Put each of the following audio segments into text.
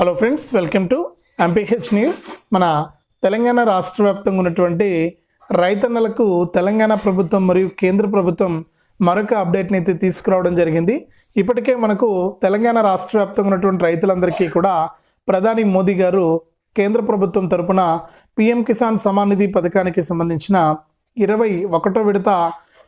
Hello friends welcome to MPH news మన తెలంగాణ రాష్ట్ర వ్యాప్తంగా ఉన్నటువంటి రైతన్నలకు తెలంగాణ ప్రభుత్వం మరియు కేంద్ర ప్రభుత్వం మరొక అప్డేట్ని అయితే తీసుకురావడం జరిగింది. ఇప్పటికే మనకు తెలంగాణ రాష్ట్ర వ్యాప్తంగా ఉన్నటువంటి రైతులందరికీ కూడా ప్రధాని మోదీ గారు కేంద్ర ప్రభుత్వం తరపున పిఎం కిసాన్ సమాన్ నిధి పథకానికి సంబంధించిన ఇరవై ఒకటో విడత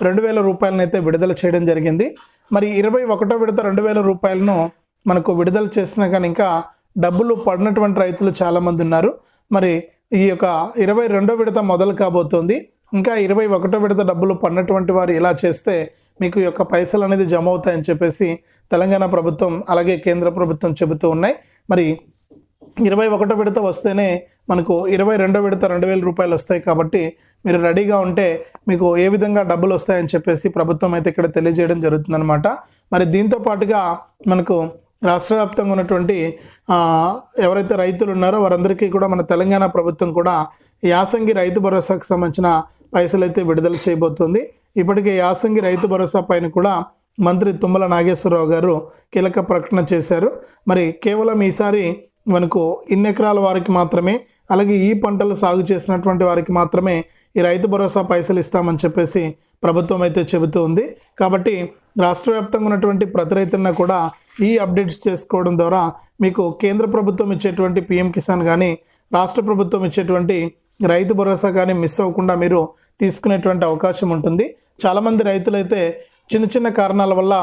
రెండు వేల రూపాయలను అయితే విడుదల చేయడం జరిగింది. మరి ఇరవై ఒకటో విడత రెండు వేల రూపాయలను మనకు విడుదల చేసినా కానీ ఇంకా డబ్బులు పడినటువంటి రైతులు చాలామంది ఉన్నారు. మరి ఈ యొక్క ఇరవై రెండో విడత మొదలు కాబోతోంది. ఇంకా ఇరవై ఒకటో విడత డబ్బులు పడినటువంటి వారు ఇలా చేస్తే మీకు ఈ యొక్క పైసలు అనేది జమ అవుతాయని చెప్పేసి తెలంగాణ ప్రభుత్వం అలాగే కేంద్ర ప్రభుత్వం చెబుతూ ఉన్నాయి. మరి ఇరవై ఒకటో విడత వస్తేనే మనకు ఇరవై రెండో విడత రెండు వేల రూపాయలు వస్తాయి కాబట్టి మీరు రెడీగా ఉంటే మీకు ఏ విధంగా డబ్బులు వస్తాయని చెప్పేసి ప్రభుత్వం అయితే ఇక్కడ తెలియజేయడం జరుగుతుందన్నమాట. మరి దీంతో పాటుగా మనకు రాష్ట్ర వ్యాప్తంగా ఉన్నటువంటి ఎవరైతే రైతులు ఉన్నారో వారందరికీ కూడా మన తెలంగాణ ప్రభుత్వం కూడా యాసంగి రైతు భరోసాకు సంబంధించిన పైసలు అయితే విడుదల చేయబోతుంది. ఇప్పటికే యాసంగి రైతు భరోసా పైన కూడా మంత్రి తుమ్మల నాగేశ్వరరావు గారు కీలక ప్రకటన చేశారు. మరి కేవలం ఈసారి మనకు ఇన్ని ఎకరాల వారికి మాత్రమే అలాగే ఈ పంటలు సాగు చేసినటువంటి వారికి మాత్రమే ఈ రైతు భరోసా పైసలు ఇస్తామని చెప్పేసి ప్రభుత్వం అయితే చెబుతూ ఉంది. కాబట్టి రాష్ట్ర వ్యాప్తంగా ఉన్నటువంటి ప్రతి రైతున్న కూడా ఈ అప్డేట్స్ చేసుకోవడం ద్వారా మీకు కేంద్ర ప్రభుత్వం ఇచ్చేటువంటి పిఎం కిసాన్ కానీ రాష్ట్ర ప్రభుత్వం ఇచ్చేటువంటి రైతు భరోసా కానీ మిస్ అవ్వకుండా మీరు తీసుకునేటువంటి అవకాశం ఉంటుంది. చాలామంది రైతులైతే చిన్న చిన్న కారణాల వల్ల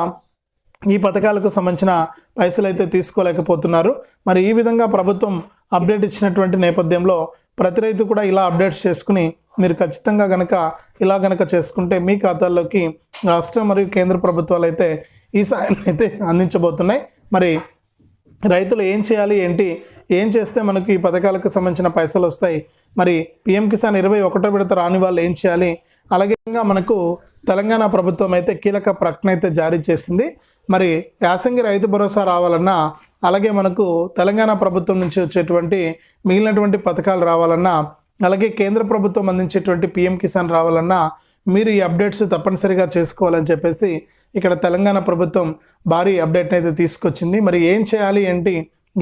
ఈ పథకాలకు సంబంధించిన పైసలు అయితే తీసుకోలేకపోతున్నారు. మరి ఈ విధంగా ప్రభుత్వం అప్డేట్ ఇచ్చినటువంటి నేపథ్యంలో ప్రతి రైతు కూడా ఇలా అప్డేట్స్ చేసుకుని మీరు ఖచ్చితంగా కనుక ఇలా కనుక చేసుకుంటే మీ ఖాతాల్లోకి రాష్ట్ర మరియు కేంద్ర ప్రభుత్వాలు అయితే ఈ సాయం అయితే అందించబోతున్నాయి. మరి రైతులు ఏం చేయాలి ఏంటి ఏం చేస్తే మనకు ఈ పథకాలకు సంబంధించిన పైసలు వస్తాయి? మరి పిఎం కిసాన్ ఇరవై ఒకటో విడత రాని వాళ్ళు ఏం చేయాలి? అలాగే ఇంకా మనకు తెలంగాణ ప్రభుత్వం అయితే కీలక ప్రకటన అయితే జారీ చేసింది. మరి యాసంగి రైతు భరోసా రావాలన్నా అలాగే మనకు తెలంగాణ ప్రభుత్వం నుంచి వచ్చేటువంటి మిగిలినటువంటి పథకాలు రావాలన్నా అలాగే కేంద్ర ప్రభుత్వం అందించేటువంటి పిఎం కిసాన్ రావాలన్నా మీరు ఈ అప్డేట్స్ తప్పనిసరిగా చేసుకోవాలని చెప్పేసి ఇక్కడ తెలంగాణ ప్రభుత్వం భారీ అప్డేట్ని అయితే తీసుకొచ్చింది. మరి ఏం చేయాలి ఏంటి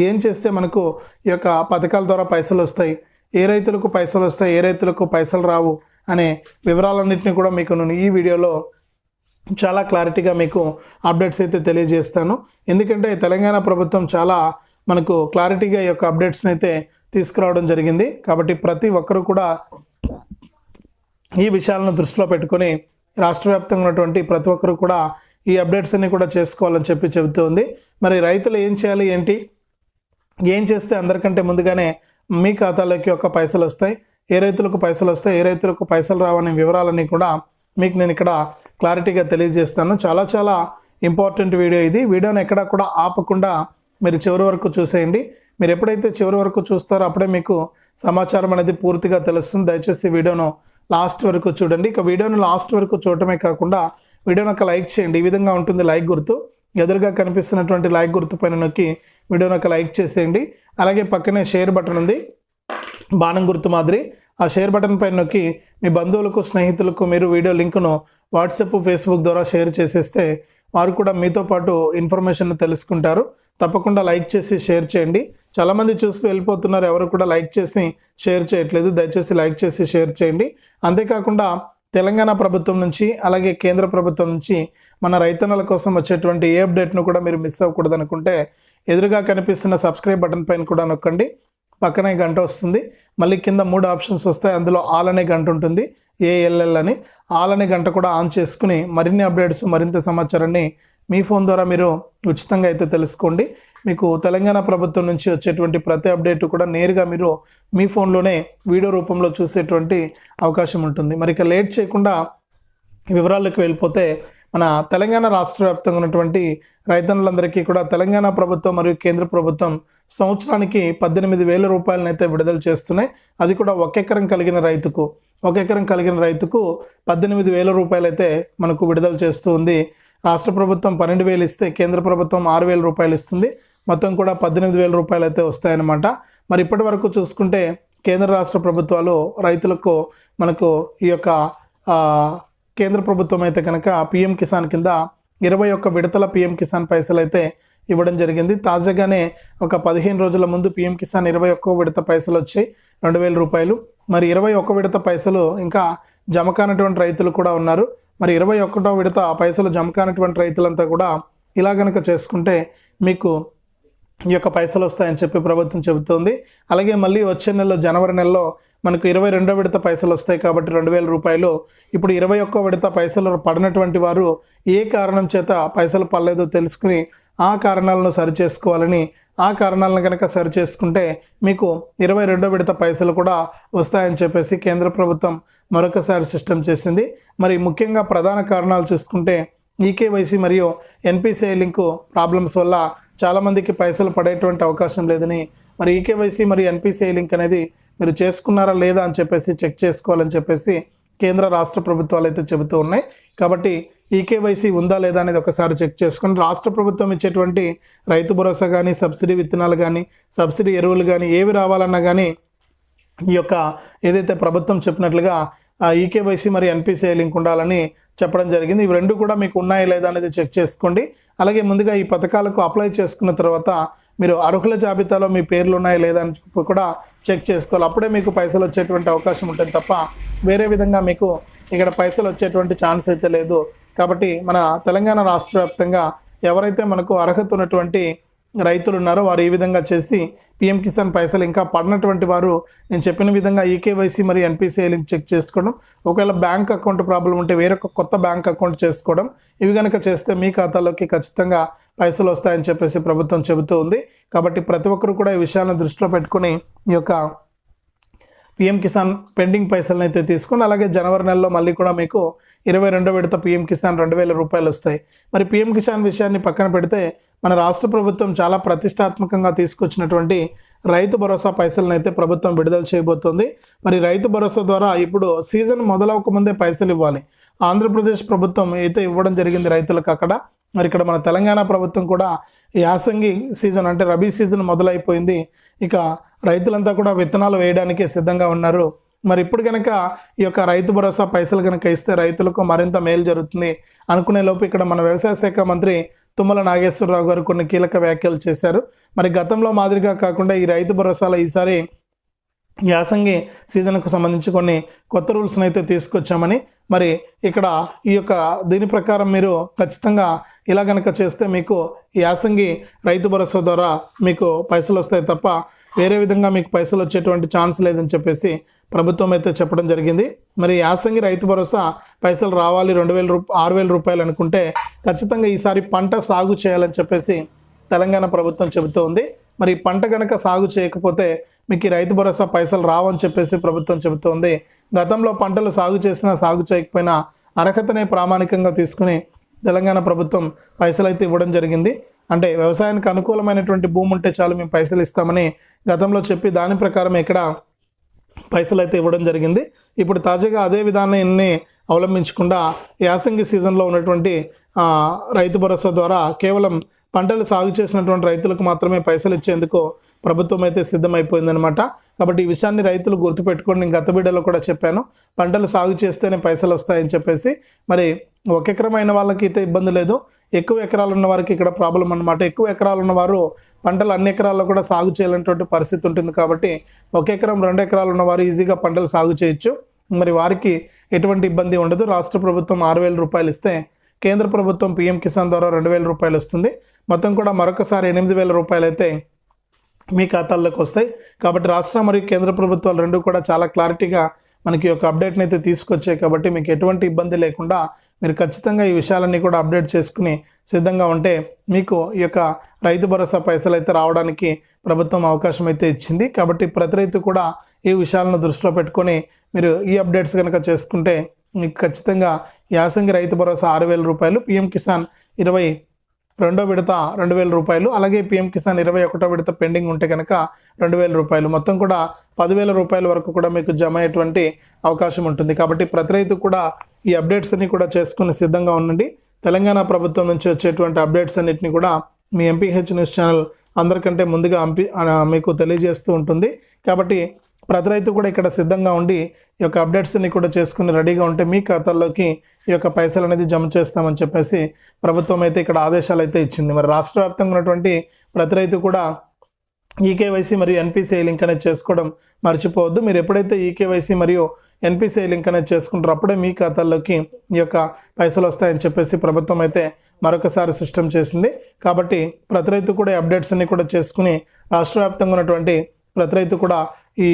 ఏం చేస్తే మనకు ఈ యొక్క పథకాల ద్వారా పైసలు వస్తాయి? ఏ రైతులకు పైసలు వస్తాయి? ఏ రైతులకు పైసలు రావు? అనే వివరాలన్నింటినీ కూడా మీకు నేను ఈ వీడియోలో చాలా క్లారిటీగా మీకు అప్డేట్స్ అయితే తెలియజేస్తాను. ఎందుకంటే తెలంగాణ ప్రభుత్వం చాలా మనకు క్లారిటీగా ఈ యొక్క అప్డేట్స్ని అయితే తీసుకురావడం జరిగింది. కాబట్టి ప్రతి ఒక్కరూ కూడా ఈ విషయాలను దృష్టిలో పెట్టుకొని రాష్ట్ర వ్యాప్తంగా ఉన్నటువంటి ప్రతి ఒక్కరు కూడా ఈ అప్డేట్స్ అన్ని కూడా చేసుకోవాలని చెప్పి చెబుతుంది. మరి రైతులు ఏం చేయాలి ఏంటి? ఏం చేస్తే అందరికంటే ముందుగానే మీ ఖాతాలోకి ఒక పైసలు వస్తాయి. ఏ రైతులకు పైసలు వస్తాయి ఏ రైతులకు పైసలు రావనే వివరాలన్నీ కూడా మీకు నేను ఇక్కడ క్లారిటీగా తెలియజేస్తాను. చాలా చాలా ఇంపార్టెంట్ వీడియో ఇది. వీడియోని ఎక్కడా కూడా ఆపకుండా మీరు చివరి వరకు చూసేయండి. మీరు ఎప్పుడైతే చివరి వరకు చూస్తారో అప్పుడే మీకు సమాచారం అనేది పూర్తిగా తెలుస్తుంది. దయచేసి వీడియోను లాస్ట్ వరకు చూడండి. ఇక వీడియోను లాస్ట్ వరకు చూడటమే కాకుండా వీడియోను ఒక లైక్ చేయండి. ఈ విధంగా ఉంటుంది లైక్ గుర్తు. ఎదురుగా కనిపిస్తున్నటువంటి లైక్ గుర్తు పైన నొక్కి వీడియోను ఒక లైక్ చేసేయండి. అలాగే పక్కనే షేర్ బటన్ ఉంది. బాణం గుర్తు మాదిరి ఆ షేర్ బటన్ పైన నొక్కి మీ బంధువులకు స్నేహితులకు మీరు వీడియో లింకును వాట్సాప్ ఫేస్బుక్ ద్వారా షేర్ చేసేస్తే వారు కూడా మీతో పాటు ఇన్ఫర్మేషన్ తెలుసుకుంటారు. తప్పకుండా లైక్ చేసి షేర్ చేయండి. చాలామంది చూసి వెళ్ళిపోతున్నారు. ఎవరు కూడా లైక్ చేసి షేర్ చేయట్లేదు. దయచేసి లైక్ చేసి షేర్ చేయండి. అంతేకాకుండా తెలంగాణ ప్రభుత్వం నుంచి అలాగే కేంద్ర ప్రభుత్వం నుంచి మన రైతన్నల కోసం వచ్చేటువంటి ఏ అప్డేట్ను కూడా మీరు మిస్ అవ్వకూడదు అనుకుంటే ఎదురుగా కనిపిస్తున్న సబ్స్క్రైబ్ బటన్ పైన కూడా నొక్కండి. పక్కనే గంట వస్తుంది. మళ్ళీ కింద మూడు ఆప్షన్స్ వస్తాయి. అందులో ఆల్ అనే గంట ఉంటుంది. ఏఎల్ఎల్ అని. ఆల్ అనే గంట కూడా ఆన్ చేసుకుని మరిన్ని అప్డేట్స్ మరింత సమాచారాన్ని మీ ఫోన్ ద్వారా మీరు ఉచితంగా అయితే తెలుసుకోండి. మీకు తెలంగాణ ప్రభుత్వం నుంచి వచ్చేటువంటి ప్రతి అప్డేట్ కూడా నేరుగా మీరు మీ ఫోన్లోనే వీడియో రూపంలో చూసేటువంటి అవకాశం ఉంటుంది. మరి ఇక లేట్ చేయకుండా వివరాలకు వెళ్ళిపోతే మన తెలంగాణ రాష్ట్ర వ్యాప్తంగా ఉన్నటువంటి రైతన్నులందరికీ కూడా తెలంగాణ ప్రభుత్వం మరియు కేంద్ర ప్రభుత్వం సంవత్సరానికి పద్దెనిమిది వేల రూపాయలను అయితే విడుదల చేస్తున్నాయి. అది కూడా ఒక ఎకరం కలిగిన రైతుకు ఒక ఎకరం కలిగిన రైతుకు పద్దెనిమిది వేల రూపాయలు అయితే మనకు విడుదల చేస్తూ ఉంది. రాష్ట్ర ప్రభుత్వం పన్నెండు వేలు ఇస్తే కేంద్ర ప్రభుత్వం ఆరు వేల రూపాయలు ఇస్తుంది. మొత్తం కూడా పద్దెనిమిది వేల రూపాయలు అయితే వస్తాయన్నమాట. మరి ఇప్పటి వరకు చూసుకుంటే కేంద్ర రాష్ట్ర ప్రభుత్వాలు రైతులకు మనకు ఈ యొక్క కేంద్ర ప్రభుత్వం అయితే కనుక పిఎం కిసాన్ కింద ఇరవై ఒక్క విడతల పిఎం కిసాన్ పైసలు అయితే ఇవ్వడం జరిగింది. తాజాగానే ఒక పదిహేను రోజుల ముందు పిఎం కిసాన్ ఇరవై ఒక్క విడత పైసలు వచ్చాయి రెండు వేల రూపాయలు. మరి ఇరవై ఒక్క విడత పైసలు ఇంకా జమ కానటువంటి రైతులు కూడా ఉన్నారు. మరి ఇరవై ఒకటో విడత పైసలు జమ కానటువంటి రైతులంతా కూడా ఇలా గనక చేసుకుంటే మీకు ఈ యొక్క పైసలు వస్తాయని చెప్పి ప్రభుత్వం చెబుతోంది. అలాగే మళ్ళీ వచ్చే నెలలో జనవరి నెలలో మనకు ఇరవై రెండో విడత పైసలు వస్తాయి కాబట్టి రెండు వేల రూపాయలు. ఇప్పుడు ఇరవై ఒక్కో విడత పైసలు పడినటువంటి వారు ఏ కారణం చేత పైసలు పడలేదో తెలుసుకుని ఆ కారణాలను సరి చేసుకోవాలని ఆ కారణాలను కనుక సరి చేసుకుంటే మీకు ఇరవై రెండో విడత పైసలు కూడా వస్తాయని చెప్పేసి కేంద్ర ప్రభుత్వం మరొకసారి సిస్టమ్ చేసింది. మరి ముఖ్యంగా ప్రధాన కారణాలు చూసుకుంటే ఈకేవైసీ మరియు ఎన్పిసిఐ లింకు ప్రాబ్లమ్స్ వల్ల చాలామందికి పైసలు పడేటువంటి అవకాశం లేదని మరి ఈకేవైసీ మరియు ఎన్పిసిఐ లింక్ అనేది మీరు చేసుకున్నారా లేదా అని చెప్పేసి చెక్ చేసుకోవాలని చెప్పేసి కేంద్ర రాష్ట్ర ప్రభుత్వాలు అయితే చెబుతూ ఉన్నాయి. కాబట్టి ఈకేవైసీ ఉందా లేదా అనేది ఒకసారి చెక్ చేసుకొని రాష్ట్ర ప్రభుత్వం ఇచ్చేటువంటి రైతు భరోసా కానీ సబ్సిడీ విత్తనాలు కానీ సబ్సిడీ ఎరువులు కానీ ఏవి రావాలన్నా కానీ ఈ యొక్క ఏదైతే ప్రభుత్వం చెప్పినట్లుగా ఈకేవైసీ మరి ఎన్పిసిఐ లింక్ ఉండాలని చెప్పడం జరిగింది. ఇవి రెండు కూడా మీకు ఉన్నాయా లేదా అనేది చెక్ చేసుకోండి. అలాగే ముందుగా ఈ పథకాలకు అప్లై చేసుకున్న తర్వాత మీరు అర్హుల జాబితాలో మీ పేర్లు ఉన్నాయా లేదా అని చెప్పి కూడా చెక్ చేసుకోవాలి. అప్పుడే మీకు పైసలు వచ్చేటువంటి అవకాశం ఉంటుంది తప్ప వేరే విధంగా మీకు ఇక్కడ పైసలు వచ్చేటువంటి ఛాన్స్ అయితే లేదు. కాబట్టి మన తెలంగాణ రాష్ట్ర వ్యాప్తంగా ఎవరైతే మనకు అర్హత ఉన్నటువంటి రైతులు ఉన్నారో వారు ఈ విధంగా చేసి పిఎం కిసాన్ పైసలు ఇంకా పడినటువంటి వారు నేను చెప్పిన విధంగా ఈకేవైసీ మరియు ఎన్పిసిఐ లింక్ చెక్ చేసుకోవడం ఒకవేళ బ్యాంక్ అకౌంట్ ప్రాబ్లం ఉంటే వేరొక కొత్త బ్యాంక్ అకౌంట్ చేసుకోవడం ఇవి కనుక చేస్తే మీ ఖాతాలోకి ఖచ్చితంగా పైసలు వస్తాయని చెప్పేసి ప్రభుత్వం చెబుతూ ఉంది. కాబట్టి ప్రతి ఒక్కరు కూడా ఈ విషయాలను దృష్టిలో పెట్టుకొని ఈ యొక్క పిఎం కిసాన్ పెండింగ్ పైసలను అయితే తీసుకొని అలాగే జనవరి నెలలో మళ్ళీ కూడా మీకు ఇరవై రెండో విడత పిఎం కిసాన్ రెండు వేల రూపాయలు వస్తాయి. మరి పిఎం కిసాన్ విషయాన్ని పక్కన పెడితే మన రాష్ట్ర ప్రభుత్వం చాలా ప్రతిష్టాత్మకంగా తీసుకొచ్చినటువంటి రైతు భరోసా పైసలను అయితే ప్రభుత్వం విడుదల చేయబోతోంది. మరి రైతు భరోసా ద్వారా ఇప్పుడు సీజన్ మొదలవక ముందే పైసలు ఇవ్వాలి. ఆంధ్రప్రదేశ్ ప్రభుత్వం అయితే ఇవ్వడం జరిగింది రైతులకు అక్కడ. మరి ఇక్కడ మన తెలంగాణ ప్రభుత్వం కూడా యాసంగి సీజన్ అంటే రబీ సీజన్ మొదలైపోయింది. ఇక రైతులంతా కూడా విత్తనాలు వేయడానికి సిద్ధంగా ఉన్నారు. మరి ఇప్పుడు కనుక ఈ యొక్క రైతు భరోసా పైసలు కనుక ఇస్తే రైతులకు మరింత మేలు జరుగుతుంది అనుకునే లోపు ఇక్కడ మన వ్యవసాయ శాఖ మంత్రి తుమ్మల నాగేశ్వరరావు గారు కొన్ని కీలక వ్యాఖ్యలు చేశారు. మరి గతంలో మాదిరిగా కాకుండా ఈ రైతు భరోసాలో ఈసారి యాసంగి సీజన్కు సంబంధించి కొన్ని కొత్త రూల్స్ని అయితే తీసుకొచ్చామని మరి ఇక్కడ ఈ యొక్క దీని ప్రకారం మీరు ఖచ్చితంగా ఇలా కనుక చేస్తే మీకు యాసంగి రైతు భరోసా ద్వారా మీకు పైసలు వస్తాయి తప్ప వేరే విధంగా మీకు పైసలు వచ్చేటువంటి ఛాన్స్ లేదని చెప్పేసి ప్రభుత్వం అయితే చెప్పడం జరిగింది. మరి యాసంగి రైతు భరోసా పైసలు రావాలి రెండు వేల రూప ఆరు వేల రూపాయలు అనుకుంటే ఖచ్చితంగా ఈసారి పంట సాగు చేయాలని చెప్పేసి తెలంగాణ ప్రభుత్వం చెబుతూ ఉంది మరి పంట కనుక సాగు చేయకపోతే మీకు ఈ రైతు భరోసా పైసలు రావని చెప్పేసి ప్రభుత్వం చెబుతోంది. గతంలో పంటలు సాగు చేసినా సాగు చేయకపోయినా అర్హతనే ప్రామాణికంగా తీసుకుని తెలంగాణ ప్రభుత్వం పైసలు అయితే ఇవ్వడం జరిగింది. అంటే వ్యవసాయానికి అనుకూలమైనటువంటి భూమి ఉంటే చాలు మేము పైసలు ఇస్తామని గతంలో చెప్పి దాని ప్రకారం ఇక్కడ పైసలు అయితే ఇవ్వడం జరిగింది. ఇప్పుడు తాజాగా అదే విధానాన్ని అవలంబించకుండా యాసంగి సీజన్లో ఉన్నటువంటి రైతు భరోసా ద్వారా కేవలం పంటలు సాగు చేసినటువంటి రైతులకు మాత్రమే పైసలు ఇచ్చేందుకు ప్రభుత్వం అయితే సిద్ధమైపోయిందనమాట కాబట్టి ఈ విషయాన్ని రైతులు గుర్తుపెట్టుకొని నేను గత వీడియోలో కూడా చెప్పాను. పంటలు సాగు చేస్తేనే పైసలు వస్తాయని చెప్పేసి. మరి ఒక ఎకరమైన అయిన వాళ్ళకి అయితే ఇబ్బంది లేదు. ఎక్కువ ఎకరాలు ఉన్న వారికి ఇక్కడ ప్రాబ్లం అనమాట ఎక్కువ ఎకరాలు ఉన్నవారు పంటలు అన్ని ఎకరాల్లో కూడా సాగు చేయాలనేటువంటి పరిస్థితి ఉంటుంది కాబట్టి ఒక ఎకరం రెండు ఎకరాలు ఉన్నవారు ఈజీగా పంటలు సాగు చేయొచ్చు. మరి వారికి ఎటువంటి ఇబ్బంది ఉండదు. రాష్ట్ర ప్రభుత్వం ఆరు వేల రూపాయలు ఇస్తే కేంద్ర ప్రభుత్వం పిఎం కిసాన్ ద్వారా రెండు వేల రూపాయలు వస్తుంది. మొత్తం కూడా మరొకసారి ఎనిమిది వేల రూపాయలు అయితే మీ ఖాతాల్లోకి వస్తాయి. కాబట్టి రాష్ట్ర మరియు కేంద్ర ప్రభుత్వాలు రెండు కూడా చాలా క్లారిటీగా మనకి ఒక అప్డేట్ని అయితే తీసుకొచ్చాయి. కాబట్టి మీకు ఎటువంటి ఇబ్బంది లేకుండా మీరు ఖచ్చితంగా ఈ విషయాలన్నీ కూడా అప్డేట్ చేసుకుని సిద్ధంగా ఉంటే మీకు ఈ యొక్క రైతు భరోసా పైసలు అయితే రావడానికి ప్రభుత్వం అవకాశం అయితే ఇచ్చింది. కాబట్టి ప్రతి రైతు కూడా ఈ విషయాలను దృష్టిలో పెట్టుకొని మీరు ఈ అప్డేట్స్ కనుక చేసుకుంటే మీకు ఖచ్చితంగా యాసంగి రైతు భరోసా ఆరు వేల రూపాయలు పిఎం కిసాన్ ఇరవై రెండో విడత రెండు వేల రూపాయలు అలాగే పిఎం కిసాన్ ఇరవై ఒకటో విడత పెండింగ్ ఉంటే కనుక రెండు వేల రూపాయలు. మొత్తం కూడా పదివేల రూపాయల వరకు కూడా మీకు జమ అయ్యేటువంటి అవకాశం ఉంటుంది. కాబట్టి ప్రతి రైతు కూడా ఈ అప్డేట్స్ అన్ని కూడా చేసుకుని సిద్ధంగా ఉండండి. తెలంగాణ ప్రభుత్వం నుంచి వచ్చేటువంటి అప్డేట్స్ అన్నింటినీ కూడా మీ ఎంపీహెచ్ న్యూస్ ఛానల్ అందరికంటే ముందుగా అంపి మీకు తెలియజేస్తూ ఉంటుంది. కాబట్టి ప్రతి రైతు కూడా ఇక్కడ సిద్ధంగా ఉండి ఈ యొక్క అప్డేట్స్ని కూడా చేసుకుని రెడీగా ఉంటే మీ ఖాతాల్లోకి ఈ యొక్క పైసలు అనేది జమ చేస్తామని చెప్పేసి ప్రభుత్వం అయితే ఇక్కడ ఆదేశాలు అయితే ఇచ్చింది. మరి రాష్ట్ర వ్యాప్తంగా ఉన్నటువంటి ప్రతి రైతు కూడా ఈకేవైసీ మరియు ఎన్పిసిఐ లింక్ అనేది చేసుకోవడం మర్చిపోవద్దు. మీరు ఎప్పుడైతే ఈకేవైసీ మరియు ఎన్పిసిఐ లింక్ అనేది చేసుకుంటారో అప్పుడే మీ ఖాతాల్లోకి ఈ యొక్క పైసలు వస్తాయని చెప్పేసి ప్రభుత్వం అయితే మరొకసారి సిస్టమ్ చేసింది. కాబట్టి ప్రతి రైతు కూడా అప్డేట్స్ అన్ని కూడా చేసుకుని రాష్ట్ర వ్యాప్తంగా ఉన్నటువంటి ప్రతి రైతు కూడా ఈ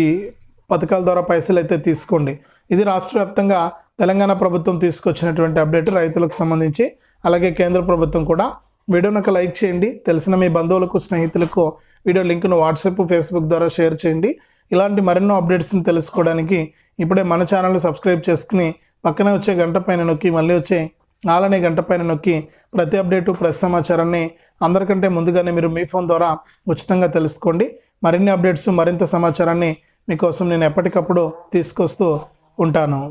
పథకాల ద్వారా పైసలు అయితే తీసుకోండి. ఇది రాష్ట్ర వ్యాప్తంగా తెలంగాణ ప్రభుత్వం తీసుకొచ్చినటువంటి అప్డేట్ రైతులకు సంబంధించి. అలాగే కేంద్ర ప్రభుత్వం కూడా వీడియోని ఒక లైక్ చేయండి. తెలిసిన మీ బంధువులకు స్నేహితులకు వీడియో లింక్ను వాట్సాప్ ఫేస్బుక్ ద్వారా షేర్ చేయండి. ఇలాంటి మరెన్నో అప్డేట్స్ని తెలుసుకోవడానికి ఇప్పుడే మన ఛానల్ సబ్స్క్రైబ్ చేసుకుని పక్కనే వచ్చే గంట పైన నొక్కి మళ్ళీ వచ్చే నాలనే గంట పైన నొక్కి ప్రతి అప్డేటు ప్రతి సమాచారాన్ని అందరికంటే ముందుగానే మీరు మీ ఫోన్ ద్వారా ఉచితంగా తెలుసుకోండి. మరిన్ని అప్డేట్స్ మరింత సమాచారాన్ని మీకోసం నేను ఎప్పటికప్పుడు తీసుకొస్తూ ఉంటాను.